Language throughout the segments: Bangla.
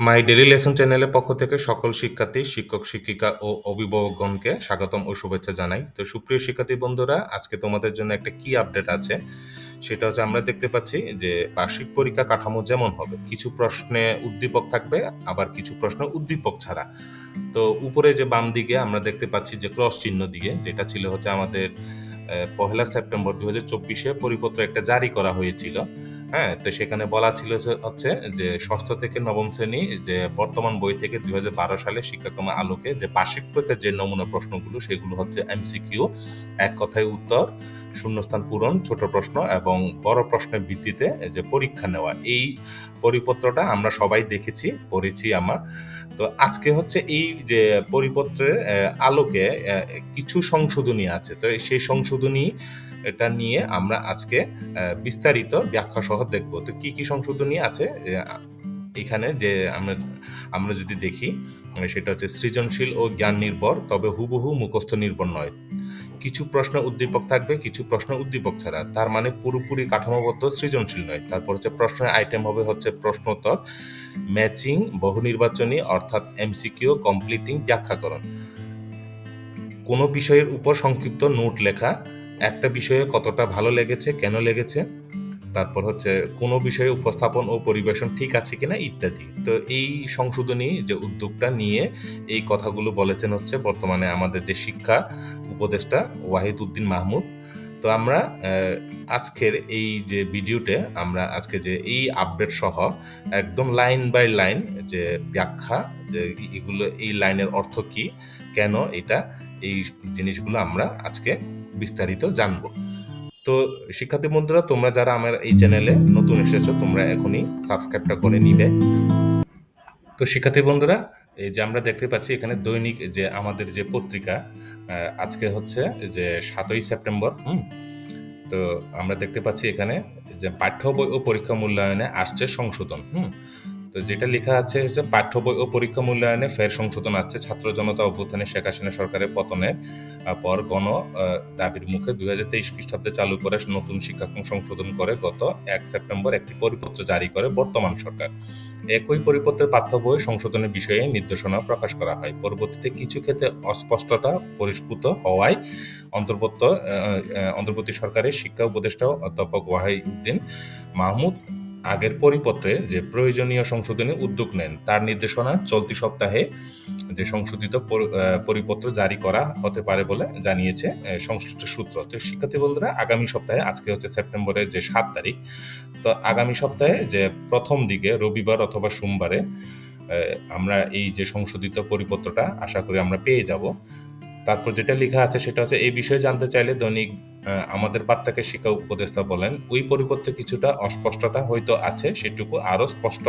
মাই ডেইলি লেসন চ্যানেলের পক্ষ থেকে সকল শিক্ষার্থী, শিক্ষক, শিক্ষিকা ও অভিভাবকগণকে স্বাগতম ও শুভেচ্ছা জানাই। তো সুপ্রিয় শিক্ষার্থী বন্ধুরা, আজকে তোমাদের জন্য একটা কি আপডেট আছে, সেটা হচ্ছে আমরা দেখতে পাচ্ছি যে বার্ষিক পরীক্ষা কাঠামো যেমন হবে, কিছু প্রশ্নে উদ্দীপক থাকবে, আবার কিছু প্রশ্ন উদ্দীপক ছাড়া। তো উপরে যে বাম দিকে আমরা দেখতে পাচ্ছি যে ক্রস চিহ্ন দিয়ে, যেটা ছিল হচ্ছে আমাদের পহেলা সেপ্টেম্বর দু হাজার চব্বিশে পরিপত্র একটা জারি করা হয়েছিল হ্যাঁ তো সেখানে বলা ছিল যে হচ্ছে যে ষষ্ঠ থেকে নবম শ্রেণি যে বর্তমান বই থেকে দুই হাজার বারো সালে শিক্ষাক্রম আলোকে যে বার্ষিক পরীক্ষার যে নমুনা প্রশ্নগুলো, সেগুলো হচ্ছে এমসিকিউ, এক কথায় উত্তর, শূন্যস্থান পূরণ, ছোট প্রশ্ন এবং বড় প্রশ্নের ভিত্তিতে যে পরীক্ষা নেওয়া। এই পরিপত্রটা আমরা সবাই দেখেছি, পড়েছি আমার। তো আজকে হচ্ছে এই যে পরিপত্রের আলোকে কিছু সংশোধনী আছে। তো সেই সংশোধনী এটা নিয়ে আমরা আজকে বিস্তারিত ব্যাখ্যা সহ দেখব। তো কি কি সংশোধনী আছে? এখানে যে আমরা আমরা যদি দেখি, সেটা হচ্ছে সৃজনশীল ও জ্ঞান নির্ভর, তবে হুবহু মুখস্থ নির্ভর নয়। কিছু প্রশ্ন উদ্দীপক থাকবে, কিছু প্রশ্ন উদ্দীপক ছাড়া। তার মানে পুরোপুরি কাঠামোগত সৃজনশীল নয়। তারপর হচ্ছে প্রশ্নের আইটেম হবে হচ্ছে প্রশ্নোত্তর ম্যাচিং বহু নির্বাচনী, অর্থাৎ এমসিকিউ কমপ্লিটিং ব্যাখ্যাকরণ। কোনো বিষয়ের উপর সংক্ষিপ্ত নোট লেখা, একটা বিষয়ে কতটা ভালো লেগেছে, কেন লেগেছে তারপর হচ্ছে কোনো বিষয়ে উপস্থাপন ও পরিবেশন ঠিক আছে কিনা ইত্যাদি। তো এই সংশোধনী যে উদ্যোগটা নিয়ে এই কথাগুলো বলেছেন হচ্ছে বর্তমানে আমাদের যে শিক্ষা উপদেষ্টা ওয়াহিদ উদ্দিন মাহমুদ। তো আমরা আজকের এই যে ভিডিওতে আমরা আজকে যে এই আপডেট সহ একদম লাইন বাই লাইন যে ব্যাখ্যা যে এগুলো, এই লাইনের অর্থ কি, কেন এটা, এই জিনিসগুলো আমরা আজকে বিস্তারিত জানব। তো শিক্ষার্থী বন্ধুরা, তোমরা যারা আমার এই চ্যানেলে নতুন এসেছ, তোমরা এখনই সাবস্ক্রাইবটা করে নিবে। তো শিক্ষার্থী বন্ধুরা, এই যে আমরা দেখতে পাচ্ছি এখানে দৈনিক যে আমাদের যে পত্রিকা আজকে হচ্ছে যে সাতই সেপ্টেম্বর, হুম? তো আমরা দেখতে পাচ্ছি এখানে যে পাঠ্য বই ও পরীক্ষা মূল্যায়নে আসছে সংশোধন, হুম? তো যেটা লেখা আছে হচ্ছে পাঠ্য বই ও পরীক্ষা মূল্যায়নে ফের সংশোধন আছে ছাত্র জনতা অভ্যুত্থানে শেখ হাসিনা সরকারের পতনের পর গণ দাবির মুখে দুই হাজার তেইশ খ্রিস্টাব্দে চালু করে নতুন শিক্ষাক্রম সংশোধন করে গত এক সেপ্টেম্বর একটি পরিপত্র জারি করে বর্তমান সরকার। একই পরিপত্রের পাঠ্য বই সংশোধনের বিষয়ে নির্দেশনা প্রকাশ করা হয়। পরবর্তীতে কিছু ক্ষেত্রে অস্পষ্টতা পরিস্ফুট হওয়ায় অন্তর্বর্ত অন্তর্বর্তী সরকারের শিক্ষা উপদেষ্টা অধ্যাপক ওয়াহিউদ্দিন মাহমুদ আগের পরিপত্রে যে প্রয়োজনীয় সংশোধনী উদ্যোগ নেন, তার নির্দেশনা চলতি সপ্তাহে যে সংশোধিত পরিপত্র জারি করা হতে পারে বলে জানিয়েছে সংশ্লিষ্ট সূত্র। তো শিক্ষার্থী বন্ধুরা, আগামী সপ্তাহে, আজকে হচ্ছে সেপ্টেম্বরের যে সাত তারিখ, তো আগামী সপ্তাহে যে প্রথম দিকে রবিবার অথবা সোমবারে আমরা এই যে সংশোধিত পরিপত্রটা আশা করি আমরা পেয়ে যাব। তারপর যেটা লেখা আছে সেটা হচ্ছে, এই বিষয়ে জানতে চাইলে দৈনিক আমাদের বার্তাকে শিক্ষা উপদেষ্টা বলেন ওই পরিপত্রে কিছুটা অস্পষ্টতা হয়তো আছে সেটুকু আরও স্পষ্ট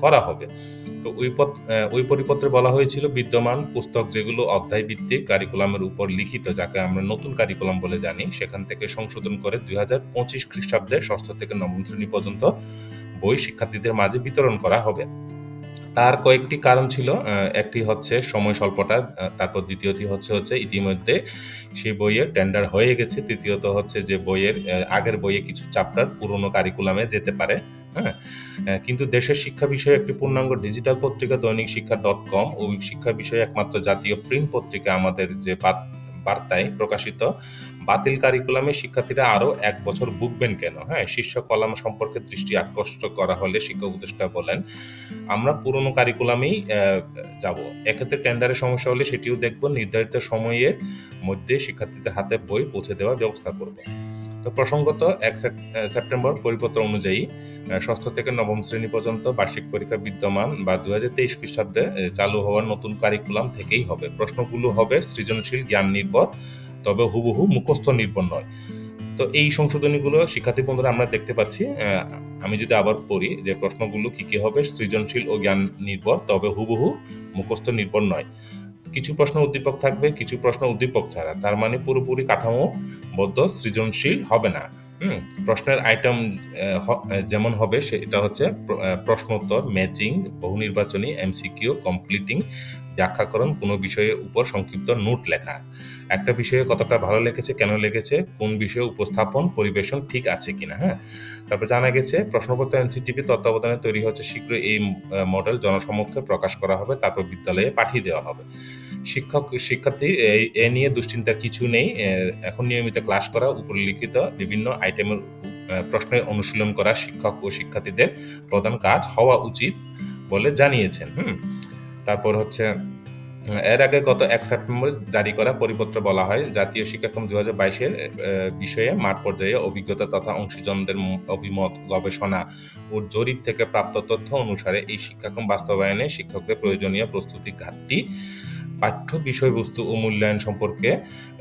করা হবে। তো ওই আহ, ওই পরিপত্রে বলা হয়েছিল বিদ্যমান পুস্তক যেগুলো অধ্যায় ভিত্তিক কারিকুলামের উপর লিখিত যাকে আমরা নতুন কারিকুলাম বলে জানি সেখান থেকে সংশোধন করে দুই হাজার পঁচিশ খ্রিস্টাব্দে ষষ্ঠ থেকে নবম শ্রেণি পর্যন্ত বই শিক্ষার্থীদের মাঝে বিতরণ করা হবে। তার কয়েকটি কারণ ছিল একটি হচ্ছে সময় স্বল্পতা আহ, তারপর দ্বিতীয়টি হচ্ছে হচ্ছে ইতিমধ্যে সেই বইয়ের টেন্ডার হয়ে গেছে তৃতীয়ত হচ্ছে যে বইয়ের আগের বইয়ে কিছু চ্যাপ্টার পুরনো কারিকুলামে যেতে পারে হ্যাঁ? কিন্তু দেশের শিক্ষা বিষয়ে একটি পূর্ণাঙ্গ ডিজিটাল পত্রিকা দৈনিক শিক্ষা ডট কম ও শিক্ষা বিষয়ে একমাত্র জাতীয় প্রিন্ট পত্রিকা আমাদের যে বার্তায় প্রকাশিত বাতিল কারিকুলামে শিক্ষার্থীরা আরও এক বছর ভুগবেন কেন? হ্যাঁ শীর্ষ কলাম সম্পর্কে দৃষ্টি আকর্ষিত করা হলে শিক্ষা উপদেষ্টা বলেন, আমরা পুরনো কারিকুলামেই যাব। এক্ষেত্রে টেন্ডারের সমস্যা হলে সেটিও দেখব। নির্ধারিত সময়ের মধ্যে শিক্ষার্থীদের হাতে বই পৌঁছে দেওয়ার ব্যবস্থা করব। তো প্রসঙ্গত, এক সেপ্টেম্বর পরিপত্র অনুযায়ী ষষ্ঠ থেকে নবম শ্রেণি পর্যন্ত বার্ষিক পরীক্ষা বিদ্যমান বা দু হাজার তেইশ খ্রিস্টাব্দে চালু হওয়ার নতুন কারিকুলাম থেকেই হবে। প্রশ্নগুলো হবে সৃজনশীল, জ্ঞান নির্ভর তবে হুবহু মুখস্থ নির্ভর নয়। তো এই সংশোধনীগুলো শিক্ষার্থী বন্ধুরা আমরা দেখতে পাচ্ছি আমি যদি আবার পড়ি যে প্রশ্নগুলো কি কি হবে, সৃজনশীল ও জ্ঞান নির্ভর, তবে হুবহু মুখস্থ নির্ভর নয়। কিছু প্রশ্ন উদ্দীপক থাকবে, কিছু প্রশ্ন উদ্দীপক ছাড়া। তার মানে পুরোপুরি কাঠামোবদ্ধ, সৃজনশীল হবে না। হুম, প্রশ্নের আইটেম যেমন হবে সেটা হচ্ছে প্রশ্নোত্তর ম্যাচিং বহু নির্বাচনী এমসিকিউ কমপ্লিটিং ব্যাখ্যাকরণ, কোনো বিষয়ের উপর সংক্ষিপ্ত নোট লেখা। একটা বিষয়ে কতটা ভালো লেগেছে, কেন লেগেছে, কোন বিষয়ে উপস্থাপন, পরিবেশন ঠিক আছে কিনা হ্যাঁ? তারপর জানা গেছে, প্রশ্নপত্র এনসিটিভি তত্ত্বাবধানে তৈরি হচ্ছে, শীঘ্রই এই মডেল জনসমক্ষে প্রকাশ করা হবে, তারপর বিদ্যালয়ে পাঠিয়ে দেওয়া হবে। শিক্ষক, শিক্ষার্থী, এই- এ নিয়ে দুশ্চিন্তা কিছু নেই এখন নিয়মিত ক্লাস করা উপরিলিখিত বিভিন্ন আইটেমের প্রশ্নের অনুশীলন করা শিক্ষক ও শিক্ষার্থীদের প্রধান কাজ হওয়া উচিত বলে জানিয়েছেন, হুম? তারপর হচ্ছে এর আগে গত এক সেপ্টেম্বর জারি করা পরিপত্র বলা হয়, জাতীয় শিক্ষাক্রম দু হাজার বাইশের বিষয়ে মাঠ পর্যায়ে অভিজ্ঞতা তথা অংশীজনদের অভিমত, গবেষণা ও জরিপ থেকে প্রাপ্ত তথ্য অনুসারে এই শিক্ষাক্রম বাস্তবায়নে শিক্ষকদের প্রয়োজনীয় প্রস্তুতি ঘাটতি, পাঠ্য বিষয়বস্তু ও মূল্যায়ন সম্পর্কে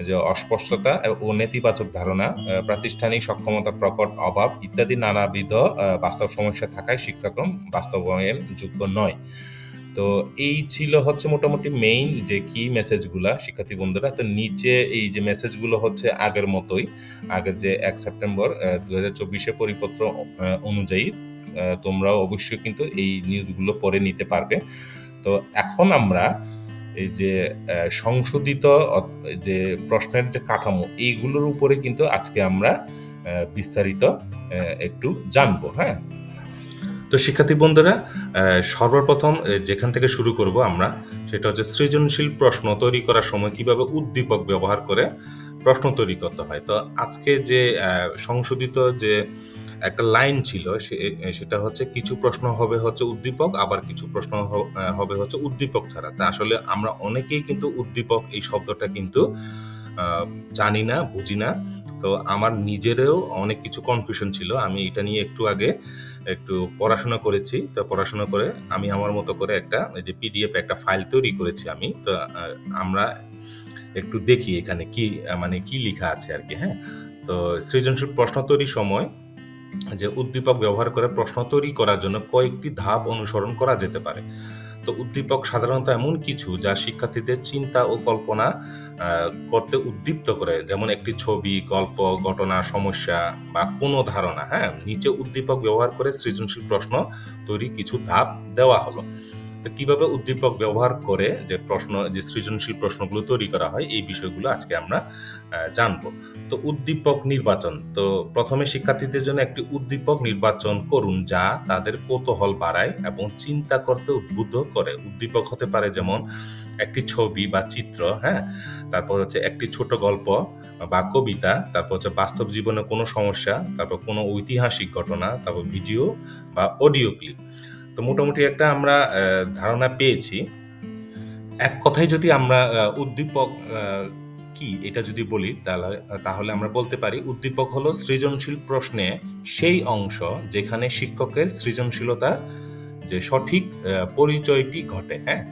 যে অস্পষ্টতা ও নেতিবাচক ধারণা প্রাতিষ্ঠানিক সক্ষমতা প্রকট অভাব ইত্যাদি নানাবিধ বাস্তব সমস্যা থাকায় শিক্ষাক্রম বাস্তবায়ন যোগ্য নয়। তো এই ছিল হচ্ছে মোটামুটি মেইন যে কি মেসেজগুলা শিক্ষার্থী বন্ধুরা। তো নিচে এই যে মেসেজগুলো হচ্ছে আগের মতোই, আগের যে এক সেপ্টেম্বর দু হাজার চব্বিশে পরিপত্র অনুযায়ী তোমরাও অবশ্যই কিন্তু এই নিউজগুলো পড়ে নিতে পারবে। তো এখন আমরা এই যে সংশোধিত যে প্রশ্নের যে কাঠামো, এইগুলোর উপরে কিন্তু আজকে আমরা বিস্তারিত একটু জানব হ্যাঁ? তো শিক্ষার্থী বন্ধুরা সর্বপ্রথম যেখান থেকে শুরু করব আমরা, সেটা হচ্ছে সৃজনশীল প্রশ্ন তৈরি করার সময় কীভাবে উদ্দীপক ব্যবহার করে প্রশ্ন তৈরি করতে হয়। তো আজকে যে সংশোধিত যে একটা লাইন ছিল সেটা হচ্ছে কিছু প্রশ্ন হবে হচ্ছে উদ্দীপক, আবার কিছু প্রশ্ন হবে হচ্ছে উদ্দীপক ছাড়া। তা আসলে আমরা অনেকেই কিন্তু উদ্দীপক এই শব্দটা কিন্তু জানি না, বুঝি না। তো আমার নিজেরও অনেক কিছু কনফিউশন ছিল। আমি এটা নিয়ে একটু আগে একটু পড়াশোনা করেছি। তো পড়াশোনা করে আমি আমার মতো করে একটা যে পিডিএফ একটা ফাইল তৈরি করেছি আমি। তো আমরা একটু দেখি এখানে কি মানে কি লেখা আছে আর কি হ্যাঁ? তো সৃজনশীল প্রশ্ন তৈরির সময় যে উদ্দীপক ব্যবহার করে প্রশ্ন তৈরি করার জন্য কয়েকটি ধাপ অনুসরণ করা যেতে পারে। তো উদ্দীপক সাধারণত এমন কিছু যা শিক্ষার্থীদের চিন্তা ও কল্পনা করতে উদ্দীপ্ত করে, যেমন একটি ছবি, গল্প, ঘটনা, সমস্যা বা কোনো ধারণা হ্যাঁ? নিচে উদ্দীপক ব্যবহার করে সৃজনশীল প্রশ্ন তৈরি কিছু ধাপ দেওয়া হলো। তো কীভাবে উদ্দীপক ব্যবহার করে যে প্রশ্ন, যে সৃজনশীল প্রশ্নগুলো তৈরি করা হয়, এই বিষয়গুলো আজকে আমরা জানব। তো উদ্দীপক নির্বাচন, তো প্রথমে শিক্ষার্থীদের জন্য একটি উদ্দীপক নির্বাচন করুন যা তাদের কৌতূহল বাড়ায় এবং চিন্তা করতে উদ্বুদ্ধ করে। উদ্দীপক হতে পারে যেমন একটি ছবি বা চিত্র হ্যাঁ? তারপর হচ্ছে একটি ছোট গল্প বা কবিতা, তারপর হচ্ছে বাস্তব জীবনে কোনো সমস্যা, তারপর কোনো ঐতিহাসিক ঘটনা, তারপর ভিডিও বা অডিও ক্লিপ। তো মোটামুটি একটা আমরা ধারণা পেয়েছি। এক কথায় যদি আমরা উদ্দীপক কি এটা যদি বলি, তাহলে তাহলে আমরা বলতে পারি, উদ্দীপক হলো সৃজনশীল প্রশ্নে সেই অংশ যেখানে শিক্ষকের সৃজনশীলতা যে সঠিক পরিচয়টি ঘটে হ্যাঁ?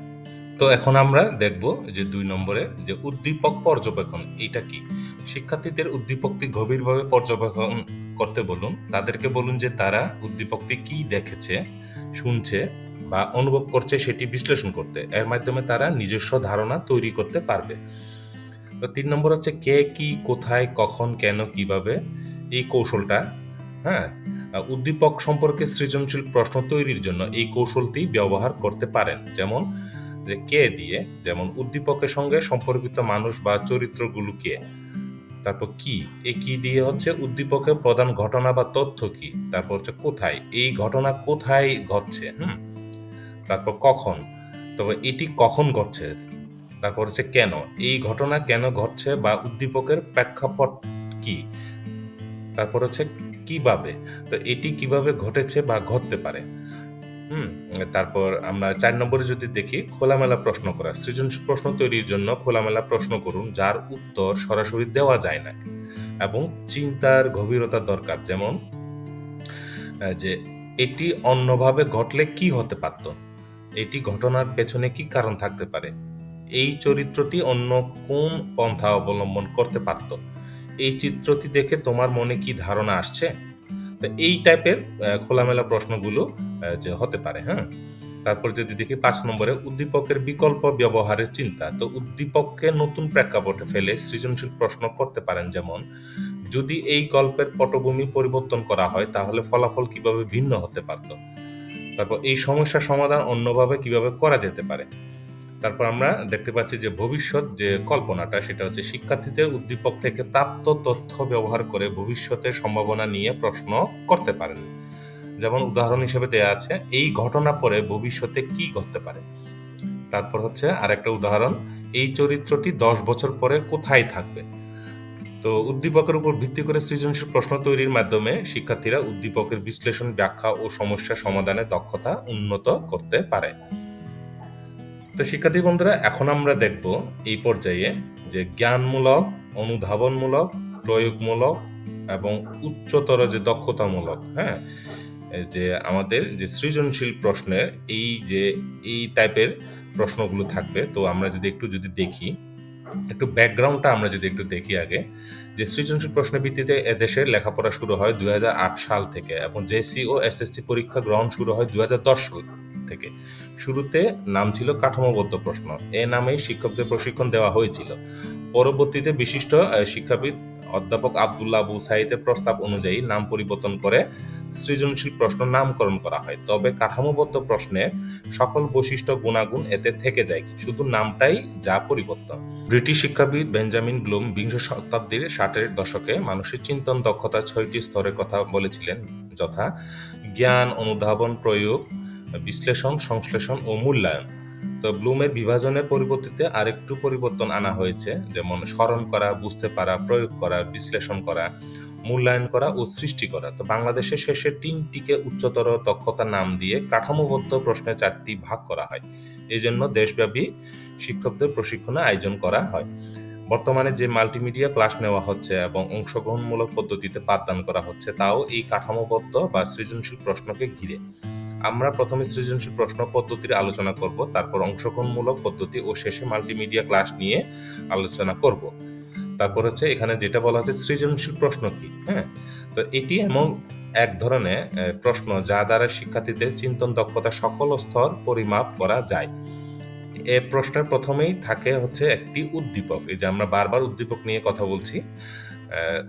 তো এখন আমরা দেখব যে দুই নম্বরে যে উদ্দীপক পর্যবেক্ষণ এটা কি? শিক্ষার্থীদের উদ্দীপকটি গভীরভাবে পর্যবেক্ষণ করতে বলুন। তাদেরকে বলুন যে তারা উদ্দীপকটি কি দেখেছে। শুনছে বা অনুভব করছে সেটি বিশ্লেষণ করতে। এর মাধ্যমে তারা নিজস্ব ধারণা তৈরি করতে পারবে। তো তিন নম্বর হচ্ছে কে, কি, কোথায়, কখন, কেন, কীভাবে এই কৌশলটা হ্যাঁ উদ্দীপক সম্পর্কে সৃজনশীল প্রশ্ন তৈরির জন্য এই কৌশলটি ব্যবহার করতে পারেন। যেমন যে কে দিয়ে, যেমন উদ্দীপকের সঙ্গে সম্পর্কিত মানুষ বা চরিত্রগুলো কে তারপর কি? এই কি দিয়ে হচ্ছে উদ্দীপকের প্রধান ঘটনা বা তথ্য কি? তারপর হচ্ছে কোথায়? এই ঘটনা কোথায় ঘটছে, হুম? তারপর কখন? তবে এটি কখন ঘটছে? তারপর হচ্ছে কেন? এই ঘটনা কেন ঘটছে বা উদ্দীপকের প্রেক্ষাপট কি? তারপর হচ্ছে কীভাবে? তো এটি কীভাবে ঘটেছে বা ঘটতে পারে? হুম। তারপর আমরা চার নম্বরে যদি দেখি, খোলামেলা প্রশ্ন করা। সৃজনশীল প্রশ্ন তৈরির জন্য খোলামেলা প্রশ্ন করুন, যার উত্তর সরাসরি দেওয়া যায় না। এবং চিন্তার গভীরতা দরকার। যেমন যে এটি অন্যভাবে ঘটলে কি হতে পারত? এটি ঘটনার পেছনে কি কারণ থাকতে পারে? এই চরিত্রটি অন্য কোন পন্থা অবলম্বন করতে পারত? এই চিত্রটি দেখে তোমার মনে কি ধারণা আসছে? তো এই টাইপের খোলামেলা প্রশ্নগুলো যে হতে পারে হ্যাঁ? তারপর যদি দেখি পাঁচ নম্বরে, উদ্দীপকের বিকল্প ব্যবহারের চিন্তা। তো উদ্দীপককে নতুন প্রেক্ষাপটে ফেলে সৃজনশীল প্রশ্ন করতে পারেন যেমন, যদি এই গল্পের পটভূমি পরিবর্তন করা হয়, তাহলে ফলাফল কীভাবে ভিন্ন হতে পারত? তারপর এই সমস্যার সমাধান অন্যভাবে কীভাবে করা যেতে পারে? তারপর আমরা দেখতে পাচ্ছি যে ভবিষ্যৎ যে কল্পনাটা, সেটা হচ্ছে শিক্ষার্থীদের উদ্দীপক থেকে প্রাপ্ত তথ্য ব্যবহার করে ভবিষ্যতের সম্ভাবনা নিয়ে প্রশ্ন করতে পারেন। যেমন উদাহরণ হিসেবে দেয়া আছে, এই ঘটনা পরে ভবিষ্যতে কি ঘটতে পারে? তারপর হচ্ছে আরেকটা উদাহরণ, এই চরিত্রটি দশ বছর পরে কোথায় থাকবে? তো উদ্দীপকের উপর ভিত্তি করে সৃজনশীল প্রশ্ন তৈরির মাধ্যমে শিক্ষার্থীরা উদ্দীপকের বিশ্লেষণ, ব্যাখ্যা ও সমস্যা সমাধানের দক্ষতা উন্নত করতে পারে। তো শিক্ষার্থী বন্ধুরা, এখন আমরা দেখব এই পর্যায়ে যে জ্ঞানমূলক, অনুধাবনমূলক, প্রয়োগমূলক এবং উচ্চতর যে দক্ষতামূলক হ্যাঁ যে আমাদের যে সৃজনশীল প্রশ্নের এই যে, এই টাইপের প্রশ্নগুলো থাকবে। তো আমরা যদি একটু যদি দেখি, একটু ব্যাকগ্রাউন্ডটা আমরা যদি একটু দেখি আগে, যে সৃজনশীল প্রশ্নের ভিত্তিতে এদেশের লেখাপড়া শুরু হয় দুই হাজার আট সাল থেকে এবং জেসি ও এসএসসি পরীক্ষা গ্রহণ শুরু হয় দুই সাল। থেকে। শুরুতে নাম ছিল কাঠামোবদ্ধ প্রশ্ন। এ নামেই শিক্ষকদের প্রশিক্ষণ দেওয়া হয়েছিল। পরবর্তীতে বিশিষ্ট শিক্ষাবিদ অধ্যাপক আবদুল্লাহ আবু সাইদের প্রস্তাব অনুযায়ী নাম পরিবর্তন করে সৃজনশীল প্রশ্ন নামকরণ করা হয়। তবে কাঠামোবদ্ধ প্রশ্নে সকল বৈশিষ্ট্য গুণাগুণ এতে থেকে যায় শুধু নামটাই যা পরিবর্তন। ব্রিটিশ শিক্ষাবিদ বেঞ্জামিন ব্লুম বিংশ শতাব্দীর ষাটের দশকে মানুষের চিন্তন দক্ষতা ছয়টি স্তরের কথা বলেছিলেন, যথা জ্ঞান, অনুধাবন, প্রয়োগ বিশ্লেষণ, সংশ্লেষণ ও মূল্যায়ন। তো ব্লুমের বিভাজনের পরিবর্তিতে আরেকটু পরিবর্তন আনা হয়েছে, যেমন স্মরণ করা, বুঝতে পারা, প্রয়োগ করা, বিশ্লেষণ করা, মূল্যায়ন করা ও সৃষ্টি করা। তো বাংলাদেশের শেষে তিনটিকে উচ্চতর দক্ষতা নাম দিয়ে কাঠামোবদ্ধ প্রশ্নে চারটি ভাগ করা হয়। এই জন্য দেশব্যাপী শিক্ষকদের প্রশিক্ষণে আয়োজন করা হয়। বর্তমানে যে মাল্টিমিডিয়া ক্লাস নেওয়া হচ্ছে এবং অংশগ্রহণমূলক পদ্ধতিতে পাঠদান করা হচ্ছে, তাও এই কাঠামোবদ্ধ বা সৃজনশীল প্রশ্নকে ঘিরে। আমরা প্রথমে সৃজনশীল প্রশ্ন পদ্ধতির আলোচনা করব, তারপর অংশগ্রহণমূলক পদ্ধতি ও শেষে মাল্টিমিডিয়া ক্লাস নিয়ে আলোচনা করব। তারপর হচ্ছে এখানে যেটা বলা হচ্ছে সৃজনশীল প্রশ্ন কি হ্যাঁ? তো এটি এমন এক ধরনের প্রশ্ন যা দ্বারা শিক্ষার্থীদের চিন্তন দক্ষতা সকল স্তর পরিমাপ করা যায়। এ প্রশ্নের প্রথমেই থাকে হচ্ছে একটি উদ্দীপক, এই যে আমরা বারবার উদ্দীপক নিয়ে কথা বলছি।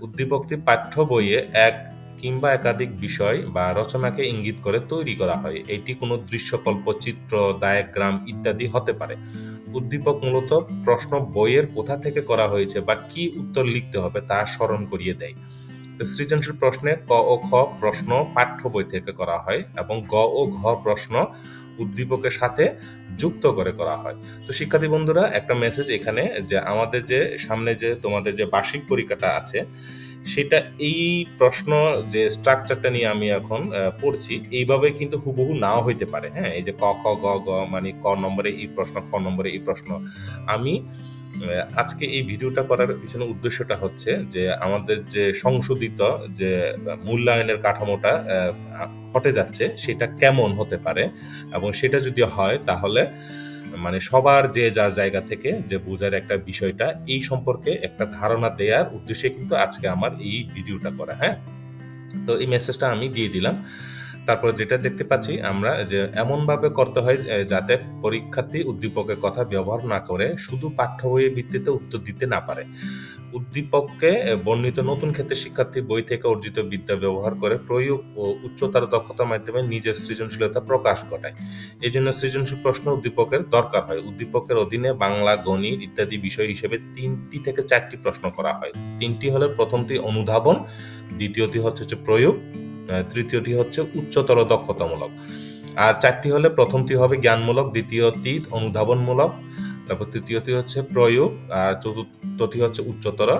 উদ্দীপকটি পাঠ্য বইয়ে এক কিংবা একাধিক বিষয় বা রচনাকে ইঙ্গিত করে তৈরি করা হয়। এটি কোনো দৃশ্যকল্প, চিত্র, ডায়াগ্রাম ইত্যাদি হতে পারে। উদ্দীপক মূলত প্রশ্ন বইয়ের কোথা থেকে করা হয়েছে বা কি উত্তর লিখতে হবে তা স্মরণ করিয়ে দেয়। তো সৃজনশীল প্রশ্নে ক ও খ প্রশ্ন পাঠ্য বই থেকে করা হয় এবং গ ও ঘ প্রশ্ন উদ্দীপকের সাথে যুক্ত করে করা হয়। তো শিক্ষার্থী বন্ধুরা, একটা মেসেজ এখানে যে আমাদের যে সামনে যে তোমাদের যে বার্ষিক পরীক্ষাটা আছে সেটা এই প্রশ্ন যে স্ট্রাকচারটা নিয়ে আমি এখন পড়ছি, এইভাবে কিন্তু হুবহু নাও হইতে পারে হ্যাঁ? এই যে ক, খ, গ গ মানে ক নম্বরে এই প্রশ্ন, খ নম্বরে এই প্রশ্ন। আমি আজকে এই ভিডিওটা করার পিছনে উদ্দেশ্যটা হচ্ছে যে আমাদের যে সংশোধিত যে মূল্যায়নের কাঠামোটা হতে যাচ্ছে, সেটা কেমন হতে পারে? এবং সেটা যদি হয়, তাহলে মানে সবার যে যার জায়গা থেকে যে বোঝার একটা বিষয়টা, এই সম্পর্কে একটা ধারণা দেওয়ার উদ্দেশ্যে কিন্তু আজকে আমার এই ভিডিওটা করা হ্যাঁ? তো এই মেসেজটা আমি দিয়ে দিলাম। তারপর যেটা দেখতে পাচ্ছি আমরা যে এমনভাবে করতে হয় যাতে পরীক্ষার্থী উদ্দীপকের কথা ব্যবহার না করে, শুধু পাঠ্য বইয়ের ভিত্তিতে উত্তর দিতে না পারে। উদ্দীপককে বর্ণিত নতুন ক্ষেত্রে শিক্ষার্থী বই থেকে অর্জিত বিদ্যা ব্যবহার করে প্রয়োগ ও উচ্চতর দক্ষতার মাধ্যমে নিজের সৃজনশীলতা প্রকাশ ঘটায়। এই জন্য সৃজনশীল প্রশ্ন উদ্দীপকের দরকার হয়। উদ্দীপকের অধীনে বাংলা, গণিত ইত্যাদি বিষয় হিসেবে তিনটি থেকে চারটি প্রশ্ন করা হয়। তিনটি হলে, প্রথমটি অনুধাবন, দ্বিতীয়টি হচ্ছে হচ্ছে প্রয়োগ তৃতীয়টি হচ্ছে উচ্চতর দক্ষতামূলক। আর চারটি হলে প্রথমটি হবে জ্ঞানমূলক, দ্বিতীয়টি অনুধাবনমূলক তারপর তৃতীয়টি হচ্ছে প্রয়োগ আর চতুর্থটি হচ্ছে উচ্চতর,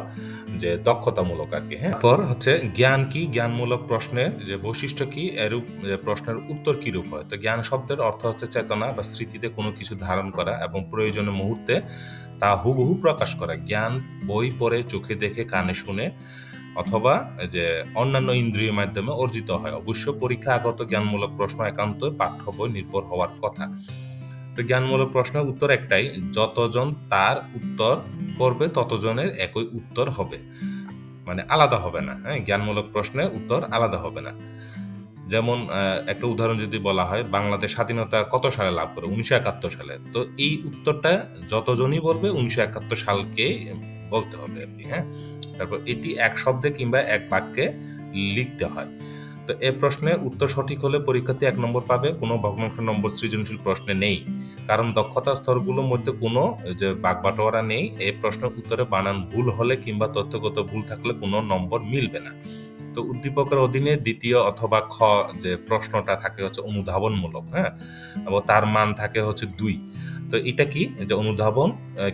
যে দক্ষতামূলক আর কি হ্যাঁ? পর হচ্ছে জ্ঞান কি? জ্ঞানমূলক প্রশ্নের যে বৈশিষ্ট্য কি? এরূপ প্রশ্নের উত্তর কি রূপ হয়? তো জ্ঞান শব্দের অর্থ হচ্ছে চেতনা বা স্মৃতিতে কোনো কিছু ধারণ করা এবং প্রয়োজনীয় মুহূর্তে তা হুবহু প্রকাশ করা। জ্ঞান বই পড়ে, চোখে দেখে, কানে শুনে অথবা যে অন্যান্য ইন্দ্রিয় মাধ্যমে অর্জিত হয়। অবশ্য পরীক্ষা আগত জ্ঞানমূলক প্রশ্ন একান্ত পাঠ্য বই নির্ভর হওয়ার কথা। তো জ্ঞানমূলক প্রশ্নের উত্তর একটাই, যতজন তার উত্তর করবে, ততজনের একই উত্তর হবে। মানে আলাদা হবে না হ্যাঁ? জ্ঞানমূলক প্রশ্নের উত্তর আলাদা হবে না। যেমন একটা উদাহরণ যদি বলা হয়, বাংলাদেশ স্বাধীনতা কত সালে লাভ করে? উনিশশো একাত্তর সালে। তো এই উত্তরটা যতজনই বলবে, উনিশশো একাত্তর সালকে বলতে হবে আর কি হ্যাঁ? তারপর এটি এক শব্দে কিংবা এক বাক্যে লিখতে হয়। তো এ প্রশ্নে উত্তর সঠিক হলে পরীক্ষার্থী এক নম্বর পাবে, কোনো ভগ্নাংশ নম্বর সৃজনশীল প্রশ্নে নেই। কারণ দক্ষতা স্তরগুলোর মধ্যে কোনো যে বাগবাটোয়ারা নেই এই প্রশ্নের উত্তরে বানান ভুল হলে কিংবা তথ্যগত ভুল থাকলে কোনো নম্বর মিলবে না। তো উদ্দীপকের অধীনে দ্বিতীয় অথবা খ যে প্রশ্নটা থাকে হচ্ছে অনুধাবনমূলক হ্যাঁ? এবং তার মান থাকে হচ্ছে দুই। তো এটা কি? যে অনুধাবন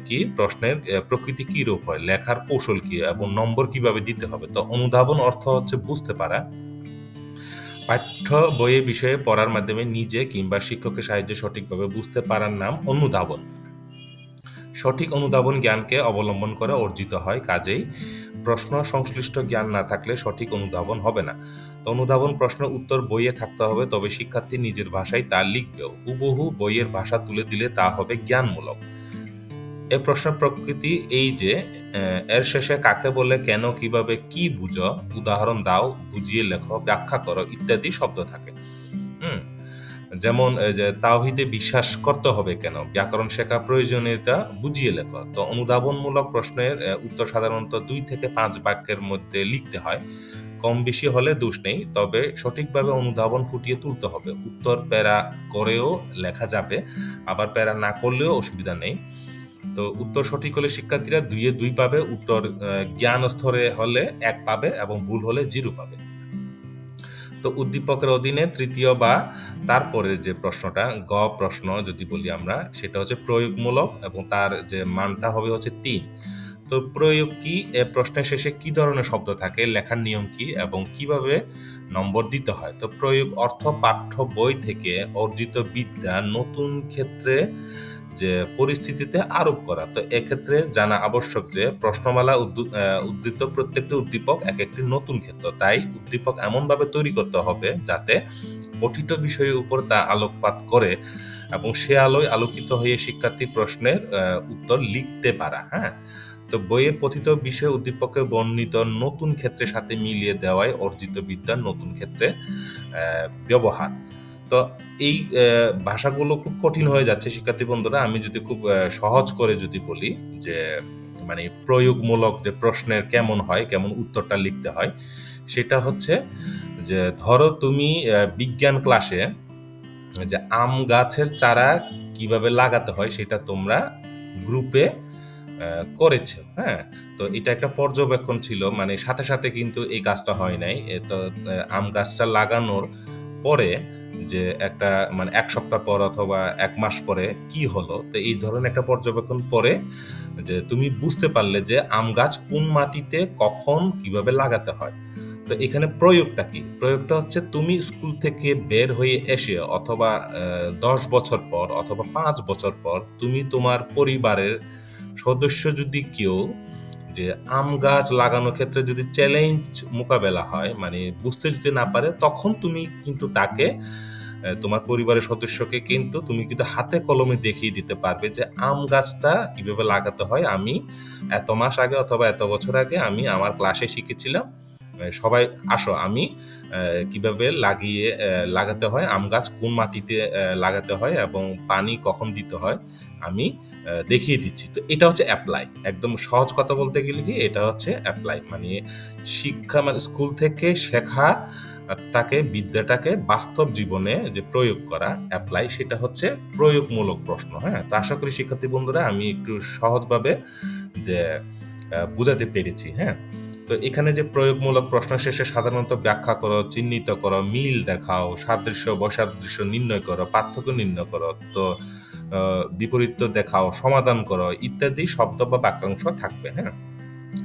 কি? প্রশ্নের প্রকৃতি কি রূপ হয়? লেখার কৌশল কি? এবং নম্বর কীভাবে দিতে হবে? তো অনুধাবন অর্থ হচ্ছে বুঝতে পারা পাঠ্য বইয়ে বিষয়ে পড়ার মাধ্যমে নিজে কিংবা শিক্ষকের সাহায্যে সঠিকভাবে বুঝতে পারার নাম অনুধাবন। সঠিক অনুধাবন জ্ঞানকে অবলম্বন করে অর্জিত হয়, কাজেই প্রশ্ন সংশ্লিষ্ট জ্ঞান না থাকলে সঠিক অনুধাবন হবে না। তো অনুধাবন প্রশ্ন উত্তর বইয়ে থাকতে হবে, তবে শিক্ষার্থী নিজের ভাষায় তা লিখবেও। হুবহু বইয়ের ভাষা তুলে দিলে তা হবে জ্ঞানমূলক। এ প্রশ্ন প্রকৃতি এই যে এর শেষে কাকে বলে, কেন, কীভাবে, কি বুঝো, উদাহরণ দাও, বুঝিয়ে লেখো, ব্যাখ্যা করো, ইত্যাদি শব্দ থাকে। হুম? যেমন যে তাওহিদে বিশ্বাস করতে হবে কেন? ব্যাকরণ শেখা প্রয়োজনীয়তা বুঝিয়ে লেখো। তো অনুধাবনমূলক প্রশ্নের উত্তর সাধারণত দুই থেকে পাঁচ বাক্যের মধ্যে লিখতে হয়। কম বেশি হলে দোষ নেই, তবে সঠিকভাবে অনুধাবন ফুটিয়ে তুলতে হবে। উত্তর প্যারা করেও লেখা যাবে, আবার প্যারা না করলেও অসুবিধা নেই। তো উত্তর সঠিক হলে শিক্ষার্থীরা দুইয়ে দুই পাবে, উত্তর জ্ঞান স্তরে হলে এক পাবে এবং ভুল হলে জিরো পাবে। তো উদ্দীপকের অধীনে তৃতীয় বা তারপরের যে প্রশ্নটা, গ প্রশ্ন যদি বলি আমরা, সেটা হচ্ছে প্রয়োগমূলক এবং তার যে মানটা হবে হচ্ছে তিন। তো প্রয়োগ কি? এ প্রশ্নের শেষে কি ধরনের শব্দ থাকে, লেখার নিয়ম কি এবং কীভাবে নম্বর দিতে হয়? তো প্রয়োগ অর্থ পাঠ্য বই থেকে অর্জিত বিদ্যা নতুন ক্ষেত্রে যে পরিস্থিতিতে আরোপ করা। তো এক্ষেত্রে জানা আবশ্যক যে প্রশ্নমালা উদ্দীত প্রত্যেকটি উদ্দীপক এক একটি নতুন ক্ষেত্র। তাই উদ্দীপক এমনভাবে তৈরি করতে হবে যাতে পঠিত বিষয়ের উপর তা আলোকপাত করে এবং সে আলোয় আলোকিত হয়ে শিক্ষার্থী প্রশ্নের উত্তর লিখতে পারা হ্যাঁ? তো বইয়ের পথিত বিষয় উদ্দীপকে বর্ণিত নতুন ক্ষেত্রের সাথে মিলিয়ে দেওয়ায় অর্জিত বিদ্যার নতুন ক্ষেত্রে ব্যবহার। তো এই ভাষাগুলো খুব কঠিন হয়ে যাচ্ছে, শিক্ষার্থী বন্ধুরা। আমি যদি খুব সহজ করে যদি বলি যে মানে প্রয়োগমূলক যে প্রশ্নের কেমন হয়, কেমন উত্তরটা লিখতে হয়, সেটা হচ্ছে যে, ধরো তুমি বিজ্ঞান ক্লাসে যে আম গাছের চারা কীভাবে লাগাতে হয়, সেটা তোমরা গ্রুপে করেছে হ্যাঁ? তো এটা একটা পর্যবেক্ষণ ছিল মানে সাথে সাথে কিন্তু এই গাছটা হয় নাই। তো আম গাছটা লাগানোর পরে যে একটা মানে এক সপ্তাহ পর অথবা এক মাস পরে কি হলো, তো এই ধরনের একটা পর্যবেক্ষণ পরে যে তুমি বুঝতে পারলে যে আম গাছ কোন মাটিতে কখন কীভাবে লাগাতে হয়। তো এখানে প্রয়োগটা কি? প্রয়োগটা হচ্ছে তুমি স্কুল থেকে বের হয়ে এসে অথবা দশ বছর পর অথবা পাঁচ বছর পর তুমি তোমার পরিবারের সদস্য যদি কেউ যে আম গাছ লাগানোর ক্ষেত্রে যদি চ্যালেঞ্জ মোকাবেলা হয় মানে বুঝতে যদি না পারে, তখন তুমি কিন্তু তাকে তোমার পরিবারের সদস্যকে কিন্তু তুমি কিন্তু হাতে কলমে দেখিয়ে দিতে পারবে যে আম গাছটা কীভাবে লাগাতে হয়। আমি এত মাস আগে অথবা এত বছর আগে আমি আমার ক্লাসে শিখেছিলাম সবাই আসো, আমি কীভাবে লাগিয়ে লাগাতে হয়, আম গাছ কোন মাটিতে লাগাতে হয় এবং পানি কখন দিতে হয়, আমি দেখিয়ে দিচ্ছি। তো এটা হচ্ছে অ্যাপ্লাই একদম সহজ কথা বলতে গেলে কি, এটা হচ্ছে অ্যাপ্লাই মানে শিক্ষা মানে স্কুল থেকে শেখা তাকে, বিদ্যাটাকে বাস্তব জীবনে যে প্রয়োগ করা অ্যাপ্লাই সেটা হচ্ছে প্রয়োগমূলক প্রশ্ন হ্যাঁ? তো আশা করি শিক্ষার্থী বন্ধুরা, আমি একটু সহজভাবে যে বুঝাতে পেরেছি হ্যাঁ? তো এখানে যে প্রয়োগমূলক প্রশ্ন শেষে সাধারণত ব্যাখ্যা করো, চিহ্নিত করো, মিল দেখাও, সাদৃশ্য বৈসাদৃশ্য নির্ণয় করো, পার্থক্য নির্ণয় করো, তো বিপরীত দেখাও, সমাধান করো, ইত্যাদি শব্দ বা বাক্যাংশ থাকবে হ্যাঁ?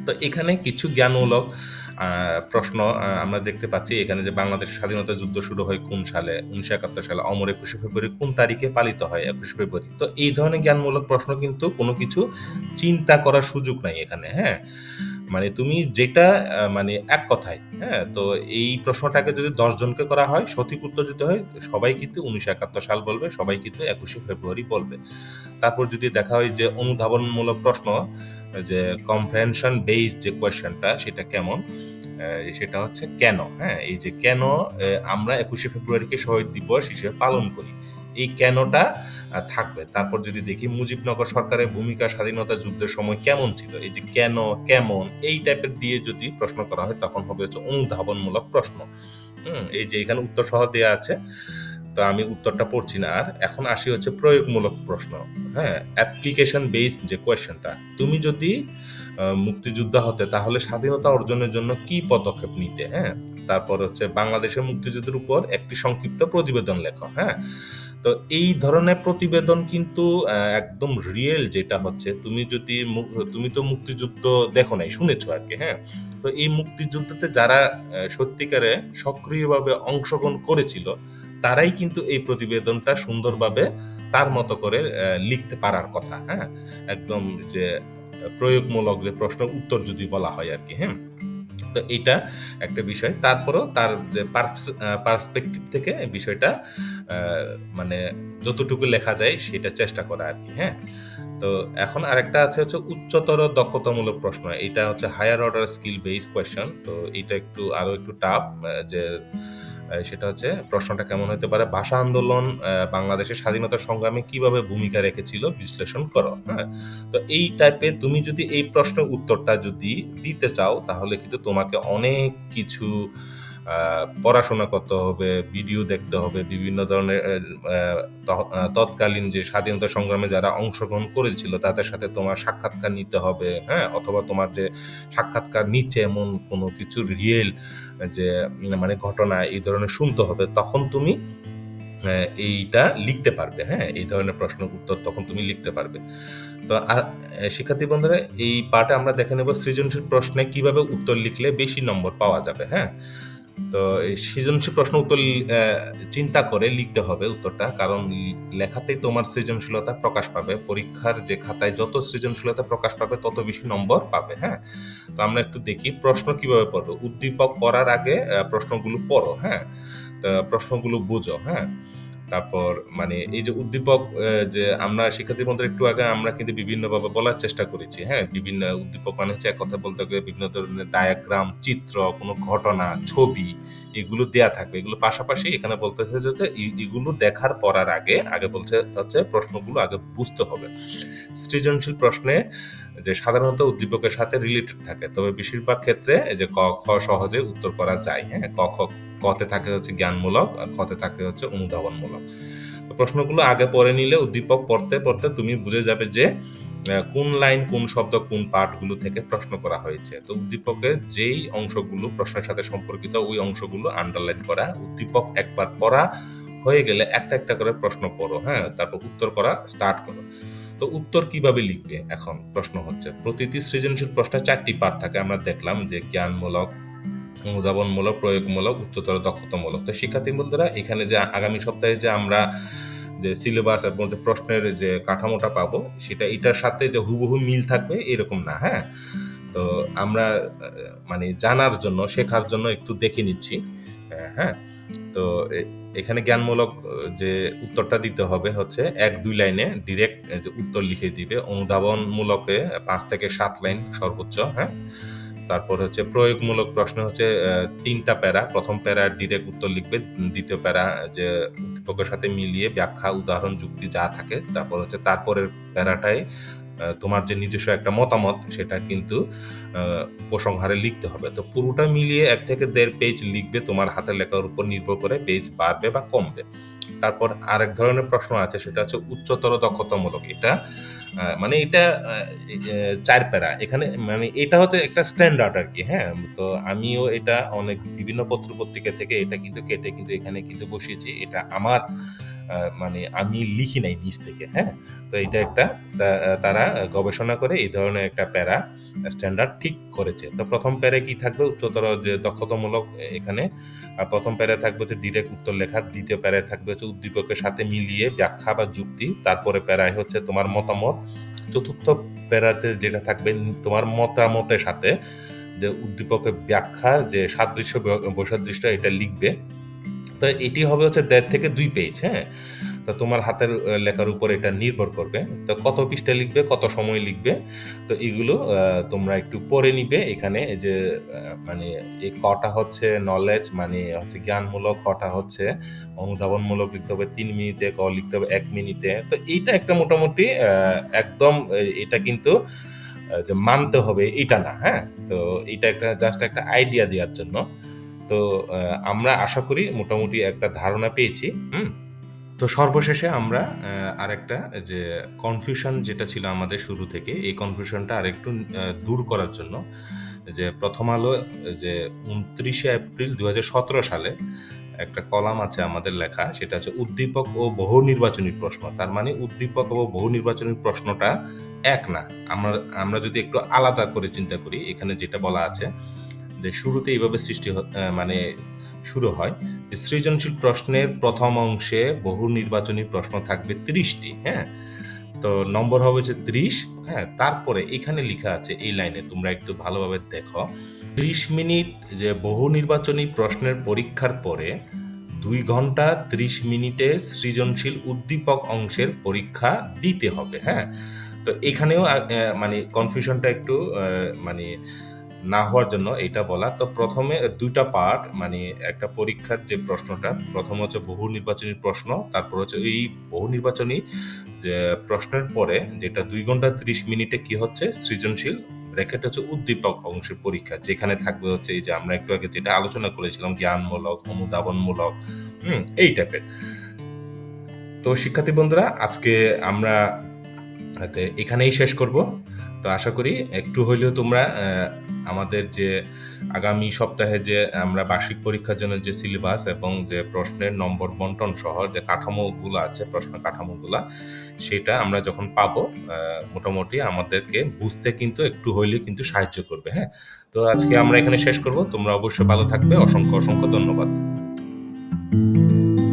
তো এখানে কিছু জ্ঞানমূলক প্রশ্ন আমরা দেখতে পাচ্ছি এখানে যে বাংলাদেশ স্বাধীনতা যুদ্ধ শুরু হয় কোন সালে? উনিশশো একাত্তর সালে অমর একুশে ফেব্রুয়ারি কোন তারিখে পালিত হয় একুশে ফেব্রুয়ারি? তো এই ধরনের জ্ঞানমূলক প্রশ্ন কিন্তু কোনো কিছু চিন্তা করার সুযোগ নাই এখানে হ্যাঁ? মানে তুমি যেটা মানে এক কথায় হ্যাঁ? তো এই প্রশ্নটাকে যদি দশজনকে করা হয় উত্তর যদি হয়, সবাই কিন্তু উনিশশো একাত্তর সাল বলবে, সবাই কিন্তু একুশে ফেব্রুয়ারি বলবে। তারপর যদি দেখা হয় যে অনুধাবনমূলক প্রশ্ন, যে কম্প্রেনশন বেসড যে কোয়েশ্চেনটা, সেটা কেমন? সেটা হচ্ছে কেন হ্যাঁ? এই যে কেন আমরা একুশে ফেব্রুয়ারিকে শহীদ দিবস হিসেবে পালন করি। এই কেনটা থাকবে। তারপর যদি দেখি মুজিবনগর সরকারের ভূমিকা স্বাধীনতা যুদ্ধের সময় কেমন ছিল? এই যে কেন, কেমন, এই টাইপের দিয়ে যদি প্রশ্ন করা হয়, তখন হবে হচ্ছে অনুধাবনমূলক প্রশ্ন। এই যে এখানে উত্তর সহ দেওয়া আছে, তো আমি উত্তরটা পড়ছি না। আর এখন আসি হচ্ছে প্রয়োগমূলক প্রশ্ন। হ্যাঁ অ্যাপ্লিকেশন বেসড যে কোয়েশ্চেনটা তুমি যদি মুক্তিযোদ্ধা হতে, তাহলে স্বাধীনতা অর্জনের জন্য কি পদক্ষেপ নিতে? হ্যাঁ তারপর হচ্ছে বাংলাদেশের মুক্তিযুদ্ধের উপর একটি সংক্ষিপ্ত প্রতিবেদন লেখো। হ্যাঁ তো এই ধরনের প্রতিবেদন কিন্তু একদম রিয়েল যেটা হচ্ছে, তুমি যদি তুমি তো মুক্তিযুদ্ধ দেখো নাই, শুনেছো আর কি হ্যাঁ? তো এই মুক্তিযুদ্ধতে যারা সত্যিকারে সক্রিয়ভাবে অংশগ্রহণ করেছিল, তারাই কিন্তু এই প্রতিবেদনটা সুন্দরভাবে তার মতো করে লিখতে পারার কথা হ্যাঁ? একদম যে প্রয়োগমূলক যে প্রশ্ন, উত্তর যদি বলা হয় আর কি হ্যাঁ? তো এইটা একটা বিষয়। তারপরও তার যে পার্সপেক্টিভ থেকে বিষয়টা মানে যতটুকু লেখা যায় সেটা চেষ্টা করা আর কি হ্যাঁ। তো এখন আরেকটা আছে হচ্ছে উচ্চতর দক্ষতামূলক প্রশ্ন। এটা হচ্ছে higher order skill base question তো এটা একটু আরও একটু টাফ যে সেটা হচ্ছে প্রশ্নটা কেমন হতে পারে? ভাষা আন্দোলন বাংলাদেশের স্বাধীনতা সংগ্রামে কীভাবে ভূমিকা রেখেছিল? বিশ্লেষণ করো হ্যাঁ? তো এই টাইপের তুমি যদি এই প্রশ্নের উত্তরটা যদি দিতে চাও, তাহলে কিন্তু তোমাকে অনেক কিছু পড়াশোনা করতে হবে ভিডিও দেখতে হবে, বিভিন্ন ধরনের তৎকালীন যে স্বাধীনতা সংগ্রামে যারা অংশগ্রহণ করেছিল, তাদের সাথে তোমার সাক্ষাৎকার নিতে হবে হ্যাঁ? অথবা তোমার যে সাক্ষাৎকার নিচ্ছে এমন কোনো কিছু রিয়েল যে মানে ঘটনা এই ধরনের শুনতে হবে, তখন তুমি এইটা লিখতে পারবে হ্যাঁ? এই ধরনের প্রশ্ন উত্তর তখন তুমি লিখতে পারবে। তো আর শিক্ষার্থী বন্ধুরা, এই পার্টে আমরা দেখে নেব সৃজনশীল প্রশ্নে কীভাবে উত্তর লিখলে বেশি নম্বর পাওয়া যাবে হ্যাঁ? তো সৃজনশীল প্রশ্ন উত্তর চিন্তা করে লিখতে হবে উত্তরটা, কারণ লেখাতেই তোমার সৃজনশীলতা প্রকাশ পাবে। পরীক্ষার যে খাতায় যত সৃজনশীলতা প্রকাশ পাবে, তত বেশি নম্বর পাবে হ্যাঁ? তো আমরা একটু দেখি প্রশ্ন কীভাবে পড়ব উদ্দীপক পড়ার আগে প্রশ্নগুলো পড়ো হ্যাঁ? প্রশ্নগুলো বুঝো হ্যাঁ? তারপর মানে এই যে উদ্দীপক যে আমরা শিক্ষার্থী বন্ধুরা একটু আগে আমরা কিন্তু বিভিন্নভাবে বলার চেষ্টা করেছি হ্যাঁ? বিভিন্ন উদ্দীপক মানে হচ্ছে এক কথা বলতে গেলে বিভিন্ন ধরনের ডায়াগ্রাম চিত্র, কোনো ঘটনা, ছবি এগুলো দেয়া থাকবে। এগুলো পাশাপাশি এখানে বলতেছে যে এগুলো দেখার পড়ার আগে আগে বলছে হচ্ছে প্রশ্নগুলো আগে বুঝতে হবে। সৃজনশীল প্রশ্নে যে সাধারণত উদ্দীপকের সাথে রিলেটেড থাকে। তবে বেশিরভাগ ক্ষেত্রে এই যে ক, খ সহজে উত্তর করা যায় হ্যাঁ? ক, খ, কতে থাকে হচ্ছে জ্ঞানমূলক, আর খতে থাকে হচ্ছে অনুধাবনমূলক। প্রশ্নগুলো আগে পড়ে নিলে উদ্দীপক পড়তে পড়তে তুমি বুঝে যাবে যে কোন লাইন, কোন শব্দ, কোন পার্টগুলো থেকে প্রশ্ন করা হয়েছে। তো উদ্দীপকের যেই অংশগুলো, প্রশ্নের সাথে সম্পর্কিত ওই অংশগুলো আন্ডারলাইন করা, উদ্দীপক একবার পড়া হয়ে গেলে একটা একটা করে প্রশ্ন পড়ো হ্যাঁ? তারপর উত্তর করা স্টার্ট করো। তো উত্তর কীভাবে লিখবে? এখন প্রশ্ন হচ্ছে, প্রতিটি সৃজনশীল প্রশ্নে চারটি পার্ট থাকে। আমরা দেখলাম যে জ্ঞানমূলক, অনুধাবনমূলক, প্রয়োগমূলক, উচ্চতর দক্ষতামূলক। তো শিক্ষার্থী বন্ধুরা, এখানে যে আগামী সপ্তাহে যে আমরা যে সিলেবাস এবং যে প্রশ্নের যে কাঠামোটা পাবো, সেটা এটার সাথে যে হুবহু মিল থাকবে, এরকম না হ্যাঁ? তো আমরা মানে জানার জন্য, শেখার জন্য একটু দেখে নিচ্ছি হ্যাঁ? তো এখানে জ্ঞানমূলক যে উত্তরটা দিতে হবে হচ্ছে এক, দুই লাইনে ডিরেক্ট যে উত্তর লিখে দিবে। অনুধাবনমূলকে পাঁচ থেকে সাত লাইন সর্বোচ্চ হ্যাঁ? তারপর হচ্ছে প্রয়োগমূলক প্রশ্ন হচ্ছে তিনটা প্যারা। প্রথম প্যারা ডিরেক্ট উত্তর লিখবে, দ্বিতীয় প্যারা, যে উদ্দীপকের সাথে মিলিয়ে ব্যাখ্যা, উদাহরণ, যুক্তি যা থাকে। তারপর হচ্ছে তারপরের প্যারাটাই তোমার যে নিজস্ব একটা মতামত, সেটা কিন্তু উপসংহারে লিখতে হবে। তো পুরোটা মিলিয়ে এক থেকে দেড় পেজ লিখবে, তোমার হাতের লেখার উপর নির্ভর করে পেজ বাড়বে বা কমবে। তারপর আরেক ধরনের প্রশ্ন আছে, সেটা হচ্ছে উচ্চতর দক্ষতামূলক। এটা মানে এটা চার প্যারা। এখানে মানে এটা হচ্ছে একটা স্ট্যান্ডার্ড আর কি হ্যাঁ? তো আমিও এটা অনেক বিভিন্ন পত্র পত্রিকা থেকে এটা কিন্তু কেটে কিন্তু এখানে কিন্তু বসিয়েছি। এটা আমার মানে আমি লিখি নাই নিজ থেকে হ্যাঁ? তো এটা একটা তারা গবেষণা করে এই ধরনের একটা প্যারা স্ট্যান্ডার্ড ঠিক করেছে। তো প্রথম প্যারে কি থাকবে? উচ্চতর যে দক্ষতামূলক এখানে প্রথম প্যারে থাকবে হচ্ছে ডিরেক্ট উত্তর লেখা, দ্বিতীয় প্যারায় থাকবে হচ্ছে উদ্দীপকের সাথে মিলিয়ে ব্যাখ্যা বা যুক্তি, তারপরে প্যারায় হচ্ছে তোমার মতামত। চতুর্থ প্যারাতে যেটা থাকবে, তোমার মতামতের সাথে যে উদ্দীপকের ব্যাখ্যা যে সাদৃশ্য, বৈসাদৃশ্য, এটা লিখবে। তো এটি হবে হচ্ছে দেড় থেকে দুই পেজ হ্যাঁ? তো তোমার হাতের লেখার উপর এটা নির্ভর করবে। তো কত পৃষ্ঠা লিখবে, কত সময় লিখবে, তো এগুলো তোমরা একটু পড়ে নিবে। এখানে যে মানে এই কটা হচ্ছে নলেজ মানে হচ্ছে জ্ঞানমূলক, কটা হচ্ছে অনুধাবনমূলক লিখতে হবে, তিন মিনিটে, ক লিখতে হবে, এক মিনিটে। তো এইটা একটা মোটামুটি একদম এটা কিন্তু যে মানতে হবে এটা না হ্যাঁ? তো এটা একটা জাস্ট একটা আইডিয়া দেওয়ার জন্য। তো আমরা আশা করি মোটামুটি একটা ধারণা পেয়েছি, হুম? তো সর্বশেষে আমরা আরেকটা যে কনফিউশন যেটা ছিল আমাদের শুরু থেকে, এই কনফিউশনটা আরেকটু দূর করার জন্য যে প্রথম আলো, যে উনত্রিশে এপ্রিল দু হাজার সতেরো সালে একটা কলাম আছে আমাদের লেখা, সেটা হচ্ছে উদ্দীপক ও বহু নির্বাচনী প্রশ্ন। তার মানে উদ্দীপক ও বহু নির্বাচনী প্রশ্নটা এক না। আমরা আমরা যদি একটু আলাদা করে চিন্তা করি, এখানে যেটা বলা আছে যে শুরুতে এইভাবে সৃষ্টি মানে শুরু হয়, যে সৃজনশীল প্রশ্নের প্রথম অংশে বহু নির্বাচনী প্রশ্ন থাকবে ত্রিশটি হ্যাঁ? তো নম্বর হবে যে ত্রিশ হ্যাঁ? তারপরে এখানে লেখা আছে এই লাইনে, তোমরা একটু ভালোভাবে দেখো। ত্রিশ মিনিট যে বহু নির্বাচনী প্রশ্নের পরীক্ষার পরে দুই ঘণ্টা ত্রিশ মিনিটে সৃজনশীল উদ্দীপক অংশের পরীক্ষা দিতে হবে হ্যাঁ? তো এখানেও মানে কনফিউশনটা একটু মানে না হওয়ার জন্য এটা বলা। তো প্রথমে দুইটা পার্ট মানে একটা পরীক্ষার যে প্রশ্নটা, প্রথম হচ্ছে বহু নির্বাচনী প্রশ্ন, তারপর হচ্ছে এই বহু নির্বাচনী, যে প্রশ্নের পরে যেটা দুই ঘণ্টা ত্রিশ মিনিটে কি হচ্ছে, সৃজনশীল ব্র্যাকেট হচ্ছে উদ্দীপক অংশের পরীক্ষা। যেখানে থাকবে হচ্ছে এই যে আমরা একটু আগে যেটা আলোচনা করেছিলাম, জ্ঞানমূলক, অনুধাবনমূলক, হুম, এই টাইপের। তো শিক্ষার্থী বন্ধুরা, আজকে আমরা এখানেই শেষ করব। তো আশা করি একটু হইলেও তোমরা আমাদের যে আগামী সপ্তাহে যে আমরা বার্ষিক পরীক্ষার জন্য যে সিলেবাস এবং যে প্রশ্নের নম্বর বন্টন সহ যে কাঠামোগুলো আছে, প্রশ্ন কাঠামোগুলো, সেটা আমরা যখন পাবো মোটামুটি আমাদেরকে বুঝতে কিন্তু একটু হইলে কিন্তু সাহায্য করবে হ্যাঁ? তো আজকে আমরা এখানে শেষ করব। তোমরা অবশ্যই ভালো থাকবে। অসংখ্য অসংখ্য ধন্যবাদ।